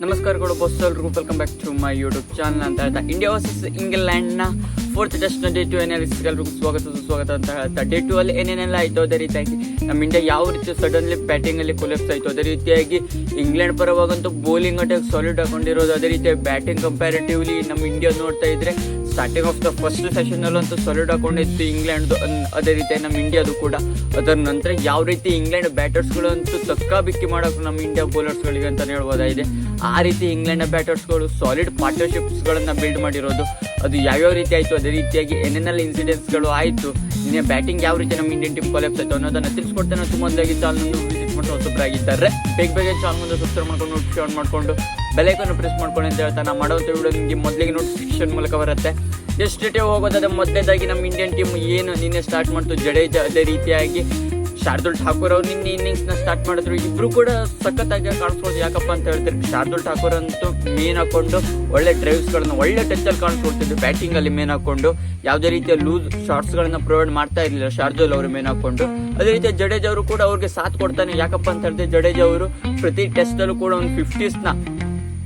ನಮಸ್ಕಾರಗಳು ಬಸ್ ಎಲ್ರಿಗೂ. Welcome back to my YouTube channel ಅಂತ ಹೇಳ್ತಾ India versus ಇಂಗ್ಲೆಂಡ್ನ fourth test day two analysis ಎಲ್ರಿಗೂ ಸ್ವಾಗತ ಸ್ವಾಗತ ಅಂತ ಹೇಳ್ತಾ ಡೇ ಟು ಅಲ್ಲಿ ಏನೇನೆಲ್ಲ ಆಯಿತು ಅದೇ ರೀತಿಯಾಗಿ ನಮ್ಮ ಇಂಡಿಯಾ ಯಾವ ರೀತಿ ಸಡನ್ಲಿ ಬ್ಯಾಟಿಂಗಲ್ಲಿ ಕೊಲೆಪ್ಸ್ ಆಯಿತು ಅದೇ ರೀತಿಯಾಗಿ ಇಂಗ್ಲೆಂಡ್ ಪರವಾಗಂತೂ ಬೌಲಿಂಗ್ ಅಟ್ಯಾಕ್ ಸಾಲಿಡ್ ಹಾಕೊಂಡಿರೋದು ಅದೇ ರೀತಿಯಾಗಿ ಬ್ಯಾಟಿಂಗ್ ಕಂಪ್ಯಾರಿಟಿವ್ಲಿ ನಮ್ಮ ಇಂಡಿಯಾ ನೋಡ್ತಾ ಇದ್ರೆ ಸ್ಟಾರ್ಟಿಂಗ್ ಆಫ್ ದ ಫಸ್ಟ್ ಸೆಷನಲ್ಲಂತೂ ಸಾಲಿಡ್ ಹಾಕೊಂಡಿತ್ತು ಇಂಗ್ಲೆಂಡ್ದು ಅನ್- ಅದೇ ರೀತಿ ನಮ್ಮ ಇಂಡಿಯಾದು ಕೂಡ. ಅದರ ನಂತರ ಯಾವ ರೀತಿ ಇಂಗ್ಲೆಂಡ್ ಬ್ಯಾಟರ್ಸ್ಗಳಂತೂ ತಕ್ಕಾಬಿಕ್ಕಿ ಮಾಡೋಕೆ ನಮ್ಮ ಇಂಡಿಯಾ ಬೌಲರ್ಸ್ಗಳಿಗೆ ಅಂತಲೇ ಹೇಳ್ಬೋದಾಗಿದೆ. ಆ ರೀತಿ ಇಂಗ್ಲೆಂಡ್ನ ಬ್ಯಾಟರ್ಸ್ಗಳು ಸಾಲಿಡ್ ಪಾರ್ಟ್ನರ್ಶಿಪ್ಸ್ಗಳನ್ನು ಬಿಲ್ಡ್ ಮಾಡಿರೋದು. ಅದು ಯಾವ್ಯಾವ ರೀತಿ ಆಯಿತು, ಅದೇ ರೀತಿಯಾಗಿ ಏನೇನೆಲ್ಲ ಇನ್ಸಿಡೆಂಟ್ಸ್ಗಳು ಆಯಿತು ನಿನ್ನೆ ಬ್ಯಾಟಿಂಗ್ ಯಾವ ರೀತಿ ನಮ್ಮ ಇಂಡಿಯನ್ ಟೀಮ್ ಕೊಲೆಪ್ಸ್ ಆಯಿತು ಅನ್ನೋದನ್ನು ತಿಳಿಸ್ಕೊಡ್ತಾನೆ. ತುಂಬ ಮೊದಲಾಗಿ ಚಾನಲ್ ವಿಸಿಟ್ ಮಾಡಿ ಹೊಸಬ್ರಾಗಿದ್ದಾರೆ. ಬೇಗ ಬೇಗ ಚಾನಲ್ ಮುಂದೆ ಸಬ್ಸ್ಕ್ರೈಬ್ ಮಾಡ್ಕೊಂಡು ನೋಟಿಫಿಕೇಶನ್ ಮಾಡಿಕೊಂಡು ಬೆಲೈಕನ್ನು ಪ್ರೆಸ್ ಮಾಡ್ಕೊಂಡು ಅಂತ ಹೇಳ್ತಾ ನಾ ಮಾಡುವಂಥ ವಿಡಿಯೋ ನಿಮಗೆ ಮೊದಲಿಗೆ ನೋಟಿಫಿಕೇಶನ್ ಮೂಲಕ ಬರುತ್ತೆ. ಎಷ್ಟು ಹೋಗೋದು ಹೋಗೋದಾದ್ರೆ ಮೊದಲೇದಾಗಿ ನಮ್ಮ ಇಂಡಿಯನ್ ಟೀಮ್ ಏನು ನಿನ್ನೆ ಸ್ಟಾರ್ಟ್ ಮಾಡ್ತು, ಜಡೇಜಾ ಅದೇ ರೀತಿಯಾಗಿ ಶಾರ್ದುಲ್ ಠಾಕೂರ್ ಅವ್ರು ನಿನ್ನೆ ಇನ್ನಿಂಗ್ಸ್ನ ಸ್ಟಾರ್ಟ್ ಮಾಡಿದ್ರು. ಇಬ್ರು ಕೂಡ ಸಖತ್ತಾಗಿ ಕಾಣಿಸ್ಬೋದು. ಯಾಕಪ್ಪ ಅಂತ ಹೇಳ್ತಾರೆ, ಶಾರ್ದುಲ್ ಠಾಕೂರ್ ಅಂತೂ ಮೇನ್ ಹಾಕೊಂಡು ಒಳ್ಳೆ ಡ್ರೈವ್ಸ್ಗಳನ್ನ ಒಳ್ಳೆ ಟಚ್ಚಲ್ಲಿ ಕಾಣಿಸ್ಕೊಡ್ತಿದ್ರು. ಬ್ಯಾಟಿಂಗಲ್ಲಿ ಮೇನ್ ಹಾಕೊಂಡು, ಯಾವುದೇ ರೀತಿಯ ಲೂಸ್ ಶಾರ್ಟ್ಸ್ಗಳನ್ನ ಪ್ರೊವೈಡ್ ಮಾಡ್ತಾ ಇರಲಿಲ್ಲ ಶಾರ್ದುಲ್ ಅವರು ಮೇನ್ ಹಾಕೊಂಡು. ಅದೇ ರೀತಿ ಜಡೇಜ್ ಅವರು ಕೂಡ ಅವ್ರಿಗೆ ಸಾಥ್ ಕೊಡ್ತಾನೆ. ಯಾಕಪ್ಪ ಅಂತ ಹೇಳಿದ್ರೆ ಜಡೇಜ್ ಅವರು ಪ್ರತಿ ಟೆಸ್ಟಲ್ಲೂ ಕೂಡ ಒಂದು ಫಿಫ್ಟೀಸ್ನ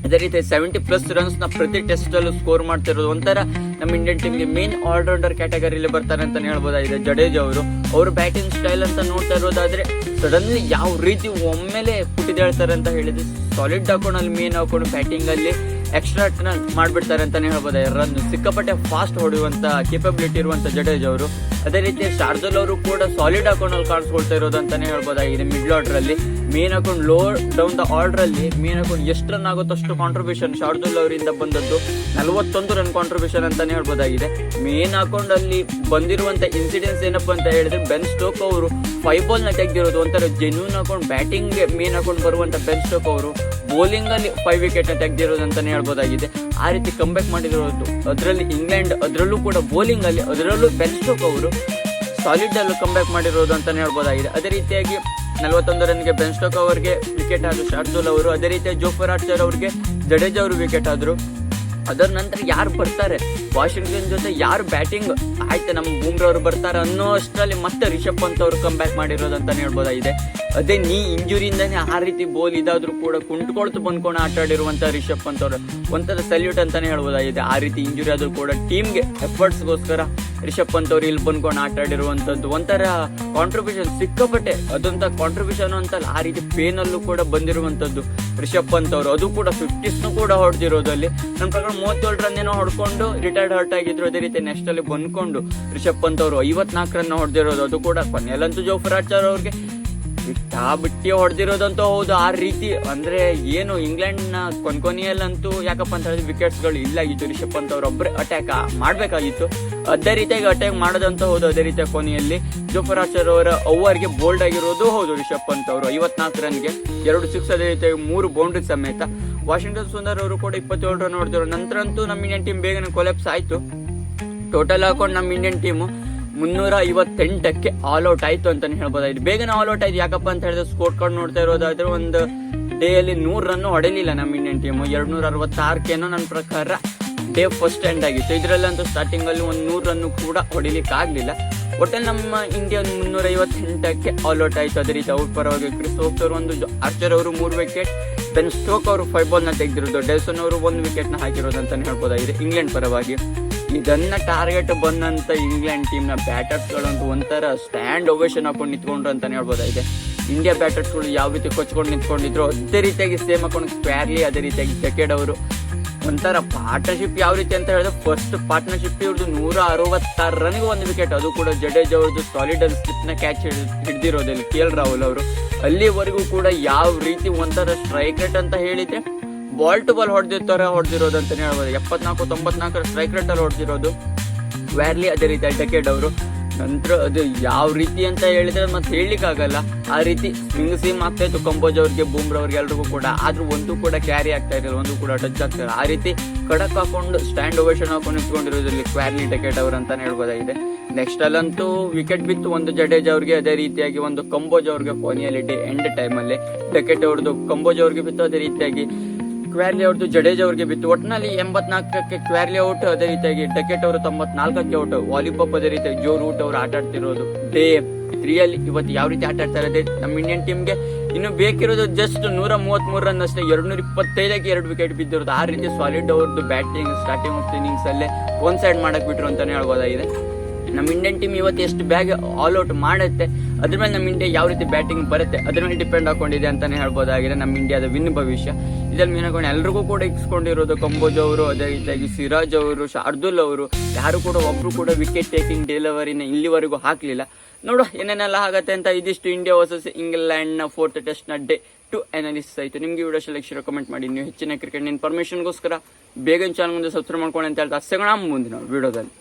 ಅದೇ ರೀತಿ ಸೆವೆಂಟಿ ಪ್ಲಸ್ ರನ್ಸ್ನ ಪ್ರತಿ ಟೆಸ್ಟ್ ಅಲ್ಲೂ ಸ್ಕೋರ್ ಮಾಡ್ತಿರೋದು. ಒಂಥರ ನಮ್ಮ ಇಂಡಿಯನ್ ಟೀಮ್ಗೆ ಮೇನ್ ಆಲ್ರೌಂಡರ್ ಕ್ಯಾಟಗರಿಲಿ ಬರ್ತಾರೆ ಅಂತಾನೆ ಹೇಳ್ಬೋದಾಗಿದೆ ಜಡೇಜ್ ಅವರು. ಅವ್ರ ಬ್ಯಾಟಿಂಗ್ ಸ್ಟೈಲ್ ಅಂತ ನೋಡ್ತಾ ಇರೋದಾದ್ರೆ ಸಡನ್ಲಿ ಯಾವ ರೀತಿ ಒಮ್ಮೆಲೆ ಪುಟ್ಟಿದೇಳ್ತಾರೆ ಅಂತ ಹೇಳಿದ್ರೆ ಸಾಲಿಡ್ ಹಾಕೊಂಡು ಅಲ್ಲಿ ಮೇನ್ ಹಾಕೊಂಡು ಬ್ಯಾಟಿಂಗ್ ಅಲ್ಲಿ ಎಕ್ಸ್ಟ್ರಾ ಮಾಡ್ಬಿಡ್ತಾರೆ ಅಂತಾನೆ ಹೇಳ್ಬೋದು. ರನ್ ಸಿಕ್ಕಾಪಟ್ಟೆ ಫಾಸ್ಟ್ ಹೊಡೆಯುವಂತ ಕೇಪಬಿಲಿಟಿ ಇರುವಂತ ಜಡೇಜ್ ಅವರು. ಅದೇ ರೀತಿ ಶಾರ್ದಲ್ ಅವರು ಕೂಡ ಸಾಲಿಡ್ ಹಾಕೊಂಡು ಅಲ್ಲಿ ಕಾಣಿಸ್ಕೊಳ್ತಾ ಇರೋದು ಅಂತಾನೆ ಹೇಳ್ಬೋದಾಗಿದೆ ಮಿಡ್ಲ್ ಆರ್ಡರ್ ಅಲ್ಲಿ. ಮೇನ್ ಹಾಕೊಂಡು ಲೋ ಡೌನ್ ದ ಆರ್ಡರ್ ಅಲ್ಲಿ ಮೇನ್ ಹಾಕೊಂಡು ಎಷ್ಟು ರನ್ ಆಗುತ್ತೋ ಅಷ್ಟು ಕಾಂಟ್ರಿಬ್ಯೂಷನ್ ಶಾರ್ದುಲ್ ಅವರಿಂದ ಬಂದದ್ದು ನಲವತ್ತೊಂದು ರನ್ ಕಾಂಟ್ರಿಬ್ಯೂಷನ್ ಅಂತಾನೆ ಹೇಳ್ಬೋದಾಗಿದೆ. ಮೇನ್ ಹಾಕೊಂಡು ಅಲ್ಲಿ ಬಂದಿರುವಂತ ಇನ್ಸಿಡೆನ್ಸ್ ಏನಪ್ಪ ಅಂತ ಹೇಳಿದ್ರೆ ಬೆನ್ ಸ್ಟೋಕ್ ಅವರು ಫೈವ್ ಬಾಲ್ನ ತೆಗೆದಿರೋದು ಒಂಥರ ಜೆನ್ಯೂನ್ ಹಾಕೊಂಡು ಬ್ಯಾಟಿಂಗ್ ಮೇನ್ ಹಾಕೊಂಡು ಬರುವಂತ ಬೆನ್ ಸ್ಟೋಕ್ ಅವರು ಬೌಲಿಂಗ್ ಅಲ್ಲಿ ಫೈವ್ ವಿಕೆಟ್ನ ತೆಗೆದಿರೋದು ಅಂತಾನೆ ಹೇಳ್ಬೋದಾಗಿದೆ. ಆ ರೀತಿ ಕಂಬ್ಯಾಕ್ ಮಾಡಿರೋದು. ಅದರಲ್ಲಿ ಇಂಗ್ಲೆಂಡ್ ಅದರಲ್ಲೂ ಕೂಡ ಬೌಲಿಂಗ್ ಅಲ್ಲಿ, ಅದರಲ್ಲೂ ಬೆನ್ ಸ್ಟೋಕ್ ಅವರು ಸಾಲಿಡ್ ಅಲ್ಲೂ ಕಂಬ್ಯಾಕ್ ಮಾಡಿರೋದು ಅಂತಾನೆ ಹೇಳ್ಬೋದಾಗಿದೆ. ಅದೇ ರೀತಿಯಾಗಿ ನಲವತ್ತೊಂದು ರನ್ಗೆ ಬೆನ್ ಸ್ಟೋಕ್ ಅವರಿಗೆ ವಿಕೆಟ್ ಆದರು ಶಾರ್ದೂಲ್ ಅವರು, ಅದೇ ರೀತಿ ಜೋಫರ್ ಆರ್ಚರ್ ಅವ್ರಿಗೆ ಜಡೇಜಾ ಅವರು ವಿಕೆಟ್ ಆದ್ರು. ಅದರ ನಂತರ ಯಾರು ಬರ್ತಾರೆ? ವಾಷಿಂಗ್ಟನ್ ಜೊತೆ ಯಾರು ಬ್ಯಾಟಿಂಗ್ ಆಯ್ತು ನಮ್ಮ ಬೂಮ್ರಾ ಅವರು ಬರ್ತಾರೆ ಅನ್ನೋ ಅಷ್ಟರಲ್ಲಿ ಮತ್ತೆ ರಿಷಬ್ ಪಂತ್ ಅವರು ಕಮ್ ಬ್ಯಾಕ್ ಮಾಡಿರೋದು ಅಂತಾನೆ ಹೇಳ್ಬೋದಾಗಿದೆ. ಅದೇ ನೀ ಇಂಜುರಿಯಿಂದಾನೇ ಆ ರೀತಿ ಬೋಲ್ ಇದಾದ್ರೂ ಕೂಡ ಕುಂಟ್ಕೊಳ್ತು ಬಂದ್ಕೊಂಡು ಆಟ ಆಡಿರುವಂತ ರಿಷಬ್ ಪಂತ್ ಅವರು. ಒಂಥರ ಸಲ್ಯೂಟ್ ಅಂತಾನೆ ಹೇಳ್ಬೋದಾಗಿದೆ. ಆ ರೀತಿ ಇಂಜುರಿ ಆದರೂ ಕೂಡ ಟೀಮ್ಗೆ ಎಫರ್ಟ್ಸ್ಗೋಸ್ಕರ ರಿಷಬ್ ಪಂತ್ ಅವರು ಇಲ್ಲಿ ಬಂದ್ಕೊಂಡು ಆಟ ಆಡಿರುವಂತದ್ದು. ಒಂಥರ ಕಾಂಟ್ರಿಬ್ಯೂಷನ್ ಸಿಕ್ಕಾಪಟ್ಟೆ. ಅದೊಂಥ ಕಾಂಟ್ರಿಬ್ಯೂಷನ್ ಅಂತಲ್ಲ, ಆ ರೀತಿ ಪೇನ್ ಅಲ್ಲೂ ಕೂಡ ಬಂದಿರುವಂತದ್ದು ರಿಷಬ್ ಪಂತ್ ಅವರು. ಅದು ಕೂಡ ಫಿಫ್ಟೀಸ್ನು ಕೂಡ ಹೊಡೆದಿರೋದು ಅಲ್ಲಿ. ನನ್ನ ಪ್ರಕಾರ ಮೂವತ್ತೇಳು ರನ್ ಏನೋ ಹೊಡ್ಕೊಂಡು ರಿಟೈರ್ಡ್ ಹರ್ಟ್ ಆಗಿದ್ರು ಅದೇ ರೀತಿ ನೆಕ್ಸ್ಟ್ ಅಲ್ಲಿ ಬಂದ್ಕೊಂಡು ರಿಷಬ್ ಪಂತ್ ಅವರು ಐವತ್ನಾಲ್ಕು ರನ್ ಹೊಡೆದಿರೋದು. ಅದು ಕೂಡ ಕೊನೆಯಲ್ಲಂತೂ ಜೋಫರಾಚಾರ್ ಅವ್ರಿಗೆ ಬಿಟ್ಟಾ ಬಿಟ್ಟಿ ಹೊಡೆದಿರೋದಂತೂ ಹೌದು. ಆ ರೀತಿ ಅಂದ್ರೆ ಏನು ಇಂಗ್ಲೆಂಡ್ನ ಕೊನಿಯಲ್ಲಂತೂ ಯಾಕಪ್ಪ ಅಂತ ಹೇಳಿದ್ರೆ ವಿಕೆಟ್ಸ್ಗಳು ಇಲ್ಲಾಗಿತ್ತು ರಿಷಬ್ ಪಂತ್ ಅವ್ರು ಒಬ್ಬರೇ ಅಟ್ಯಾಕ್ ಮಾಡ್ಬೇಕಾಗಿತ್ತು. ಅದೇ ರೀತಿಯಾಗಿ ಅಟ್ಯಾಕ್ ಮಾಡೋದಂತ ಹೌದು. ಅದೇ ರೀತಿಯ ಕೊನೆಯಲ್ಲಿ ಜೋಫರ್ ಆಚಾರ್ ಅವರ ಓವರ್ಗೆ ಬೋಲ್ಡ್ ಆಗಿರೋದು ಹೌದು ರಿಷಬ್ ಪಂತ್ ಅವರು ಐವತ್ನಾಲ್ಕು ರನ್ಗೆ ಎರಡು ಸಿಕ್ಸ್ ಅದೇ ರೀತಿಯಾಗಿ ಮೂರು ಬೌಂಡ್ರಿ ಸಮೇತ. ವಾಷಿಂಗ್ಟನ್ ಸುಂದರ್ ಅವರು ಕೂಡ ಇಪ್ಪತ್ತೇಳು ರನ್ ಹೊಡೆದಿರೋ ನಂತರ ಅಂತೂ ನಮ್ಮ ಇಂಡಿಯನ್ ಟೀಮ್ ಬೇಗನೆ ಕೊಲೆಪ್ಸ್ ಆಯ್ತು. ಟೋಟಲ್ ಹಾಕೊಂಡು ನಮ್ಮ ಇಂಡಿಯನ್ ಟೀಮು ಮುನ್ನೂರ ಐವತ್ತೆಂಟಕ್ಕೆ ಆಲ್ ಔಟ್ ಆಯ್ತು ಅಂತಾನೆ ಹೇಳ್ಬೋದಾಗಿದೆ ಬೇಗನೆ ಆಲ್ ಔಟ್ ಆಯ್ತು. ಯಾಕಪ್ಪ ಅಂತ ಹೇಳಿದ್ರೆ ಸ್ಕೋರ್ ಕಾರ್ಡ್ ನೋಡ್ತಾ ಇರೋದಾದ್ರೆ ಒಂದು ಡೇ ಅಲ್ಲಿ ನೂರು ರನ್ ಹೊಡೆಯಲಿಲ್ಲ ನಮ್ಮ ಇಂಡಿಯನ್ ಟೀಮ್ ಎರಡು ನೂರ ಅರವತ್ತಾರಕ್ಕೇನೋ ನನ್ನ ಪ್ರಕಾರ ಡೇ ಫಸ್ಟ್ ಎಂಡ್ ಆಗಿತ್ತು. ಇದರಲ್ಲಂತೂ ಸ್ಟಾರ್ಟಿಂಗ್ ಅಲ್ಲಿ ಒಂದು ನೂರು ರನ್ ಕೂಡ ಹೊಡಿಲಿಕ್ಕೆ ಆಗ್ಲಿಲ್ಲ ಒಟ್ಟಲ್ಲಿ ನಮ್ಮ ಇಂಡಿಯಾ ಮುನ್ನೂರ ಐವತ್ತೆಂಟಕ್ಕೆ ಆಲ್ ಔಟ್ ಆಯ್ತು. ಅದೇ ರೀತಿ ಔಟ್ ಪರವಾಗಿ ಕ್ರಿಸ್ ಅವರು ಒಂದು ಆರ್ಚರ್ ಅವರು ಮೂರು ವಿಕೆಟ್ ಬೆನ್ ಸ್ಟೋಕ್ ಅವರು ಫೈವ್ ಬಾಲ್ನ ತೆಗೆದಿರೋದು. ಡೆಲ್ಸನ್ ಅವರು ಒಂದು ವಿಕೆಟ್ನ ಹಾಕಿರೋದು ಅಂತಾನೆ ಹೇಳ್ಬೋದಾಗಿದೆ ಇಂಗ್ಲೆಂಡ್ ಪರವಾಗಿ. ಇದನ್ನ ಟಾರ್ಗೆಟ್ ಬಂದಂತ ಇಂಗ್ಲೆಂಡ್ ಟೀಮ್ನ ಬ್ಯಾಟರ್ಸ್ ಗಳಂತೂ ಒಂಥರ ಸ್ಟ್ಯಾಂಡ್ ಒವೇಶನ್ ಹಾಕೊಂಡು ನಿಂತ್ಕೊಂಡ್ರು ಅಂತಾನೆ ಹೇಳ್ಬೋದಾಗಿದೆ ಇಂಡಿಯಾ ಬ್ಯಾಟರ್ಸ್ಗಳು ಯಾವ ರೀತಿ ಕೊಚ್ಕೊಂಡು ನಿಂತ್ಕೊಂಡಿದ್ರು ಅದೇ ರೀತಿಯಾಗಿ ಸೇಮ್ ಹಾಕೊಂಡು ಸ್ಕ್ವೇರ್ಲಿ ಅದೇ ರೀತಿಯಾಗಿ ಜಕೆಡ್ ಅವರು. ಒಂಥರ ಪಾರ್ಟ್ನರ್ಶಿಪ್ ಯಾವ ರೀತಿ ಅಂತ ಹೇಳಿದ್ರೆ ಫಸ್ಟ್ ಪಾರ್ಟ್ನರ್ಶಿಪ್ ಇವ್ರದ್ದು ನೂರ ಅರವತ್ತಾರು ರನ್ಗೆ ಒಂದು ವಿಕೆಟ್ ಅದು ಕೂಡ ಜಡೇಜ್ ಅವ್ರದ್ದು ಸಾಲಿಡ್ ಸ್ಲಿಪ್ನ ಕ್ಯಾಚ್ ಹಿಡ್ದಿರೋದಿಲ್ಲ ಕೆ ಎಲ್ ರಾಹುಲ್ ಅವರು. ಅಲ್ಲಿವರೆಗೂ ಕೂಡ ಯಾವ ರೀತಿ ಒಂಥರ ಸ್ಟ್ರೈಕ್ ರೇಟ್ ಅಂತ ಹೇಳಿದ್ರೆ ಬಾಲ್ ಟು ಬಾಲ್ ಹೊಡೆದಿರ್ತಾರ, ಹೊಡೆದಿರೋದು ಅಂತಾನೆ ಹೇಳ್ಬೋದು. ಎಪ್ಪತ್ನಾಲ್ಕು, ತೊಂಬತ್ನಾಲ್ಕರ ಸ್ಟ್ರೈಕ್ ರೇಟ್ ಅಲ್ಲಿ ಹೊಡೆದಿರೋದು. ವ್ಯಾರ್ಲಿ ಅದೇ ರೀತಿ ಡೆಕೆಡ್ ಅವರು. ನಂತರ ಅದು ಯಾವ ರೀತಿ ಅಂತ ಹೇಳಿದ್ರೆ ಮತ್ತೆ ಹೇಳಲಿಕ್ಕಾಗಲ್ಲ. ಆ ರೀತಿ ಸ್ವಿಂಗ್ ಸೀಮ್ ಆಗ್ತಾ ಇತ್ತು. ಕಂಬೋಜ್ ಅವ್ರಿಗೆ ಬೂಮ್ರ ಅವ್ರಿಗೆ ಎಲ್ರಿಗೂ ಕೂಡ. ಆದ್ರೂ ಒಂದು ಕೂಡ ಕ್ಯಾರಿ ಆಗ್ತಾ ಇರಲಿಲ್ಲ, ಒಂದು ಕೂಡ ಟಚ್ ಆಗ್ತಾ ಆ ರೀತಿ ಕಡಕ್ ಹಾಕೊಂಡು ಸ್ಟ್ಯಾಂಡ್ ಓವೇಶನ್ ಹಾಕೊಂಡು ನಿಂತ್ಕೊಂಡಿರೋದ್ರಲ್ಲಿ ಕ್ವಾರ್ಲಿ ಡೆಕೆಟ್ ಅವ್ರು ಅಂತಾನೆ ಹೇಳ್ಬೋದಾಗಿದೆ. ನೆಕ್ಸ್ಟ್ ಅಲ್ಲಂತೂ ವಿಕೆಟ್ ಬಿತ್ತು ಒಂದು ಜಡೇಜ್ ಅವ್ರಿಗೆ. ಅದೇ ರೀತಿಯಾಗಿ ಒಂದು ಕಂಬೋಜ್ ಅವ್ರಿಗೆ ಕೊನೆಯಲ್ಲಿ ಎಂಡ್ ಟೈಮಲ್ಲಿ ಡೆಕೆಟ್ ಅವ್ರದ್ದು ಕಂಬೋಜ್ ಅವ್ರಿಗೆ ಬಿತ್ತು. ಅದೇ ರೀತಿಯಾಗಿ ಕ್ವಾರ್ಲಿ ಔಟ್ ಜಡೇಜಾ ಅವರಿಗೆ ಬಿತ್ತು. ಒಟ್ಟಿನಲ್ಲಿ ಎಂಬತ್ನಾಲ್ಕಕ್ಕೆ ಕ್ವಾರ್ಲಿ ಔಟ್ ಅದೇ ರೀತಿಯಾಗಿ ಡಕೆಟ್ ಅವರು ತೊಂಬತ್ನಾಲ್ಕಕ್ಕೆ ಔಟ್ ವಾಲಿಪಾಪ್ ಅದೇ ರೀತಿಯಾಗಿ ಜೋ ರೂಟ್ ಅವರು ಆಟ ಆಡ್ತಿರೋದು. ಡೇ ತ್ರೀಯಲ್ಲಿ ಇವತ್ತು ಯಾವ ರೀತಿ ಆಟ ಆಡ್ತಾರೆ ಅದೇ ನಮ್ಮ ಇಂಡಿಯನ್ ಟೀಮ್ಗೆ ಇನ್ನು ಬೇಕಿರೋದು ಜಸ್ಟ್ ನೂರ ಮೂವತ್ತ್ಮೂರು ರನ್ ಅಷ್ಟೇ ಎರಡು ನೂರ ಇಪ್ಪತ್ತೈದಕ್ಕೆ ಎರಡು ವಿಕೆಟ್ ಬಿದ್ದಿರೋದು. ಆ ರೀತಿ ಸಾಲಿಡ್ ಅವ್ರದ್ದು ಬ್ಯಾಟಿಂಗ್ ಸ್ಟಾರ್ಟಿಂಗ್ ಆಫ್ ಇನ್ನಿಂಗ್ಸ್ ಅಲ್ಲೇ ಒನ್ ಸೈಡ್ ಮಾಡಕ್ ಬಿಟ್ರು ಅಂತಾನೆ ಹೇಳ್ಬೋದಾಗಿದೆ. ನಮ್ಮ ಇಂಡಿಯನ್ ಟೀಮ್ ಇವತ್ತು ಎಷ್ಟು ಬ್ಯಾಗ್ ಆಲ್ ಔಟ್ ಮಾಡುತ್ತೆ. ಅದ್ರ ಮೇಲೆ ನಮ್ಮ ಇಂಡಿಯಾ ಯಾವ ರೀತಿ ಬ್ಯಾಟಿಂಗ್ ಬರುತ್ತೆ, ಅದ್ರ ಮೇಲೆ ಡಿಪೆಂಡ್ ಹಾಕೊಂಡಿದೆ ಅಂತಾನೆ ಹೇಳ್ಬೋದಾಗಿದೆ ನಮ್ಮ ಇಂಡಿಯಾದ ವಿನ್ ಭವಿಷ್ಯ. ಇದ್ರಲ್ಲಿ ಮೀನಾಕೊಂಡು ಎಲ್ರಿಗೂ ಕೂಡ ಇಕ್ಸ್ಕೊಂಡಿರೋದು ಕಂಬೋಜ್ ಅವರು, ಅದೇ ರೀತಿಯಾಗಿ ಸಿರಾಜ್ ಅವರು, ಶಾರ್ದುಲ್ ಅವರು, ಯಾರು ಕೂಡ ಒಬ್ರು ಕೂಡ ವಿಕೆಟ್ ಟೇಕಿಂಗ್ ಡೆಲಿವರಿನ ಇಲ್ಲಿವರೆಗೂ ಹಾಕಲಿಲ್ಲ. ನೋಡು, ಏನೇನೆಲ್ಲ ಆಗುತ್ತೆ ಅಂತ ಇದಿಷ್ಟು ಇಂಡಿಯಾ ವರ್ಸಸ್ ಇಂಗ್ಲೆಂಡ್ನ ಫೋರ್ತ್ ಟೆಸ್ಟ್ನ ಡೇ ಟು ಅನಾಲಿಸಿಸ್ ಆಯಿತು. ನಿಮಗೆ ವಿಡಿಯೋ ಸೆಲೆಕ್ಷನ್ ಕಮೆಂಟ್ ಮಾಡಿ. ನೀವು ಹೆಚ್ಚಿನ ಕ್ರಿಕೆಟ್ ಇನ್ಫಾರ್ಮೇಷನ್ಗೋಸ್ಕರ ಬೇಗ ಚಾನಲ್ ಮುಂದೆ ಸಬ್ಸ್ಕ್ರೈಬ್ ಮಾಡ್ಕೊಳ್ಳಿ ಅಂತ ಹೇಳ್ತಾ. ಸಿಗೋಣ ಮುಂದಿನ ವಿಡಿಯೋದಲ್ಲಿ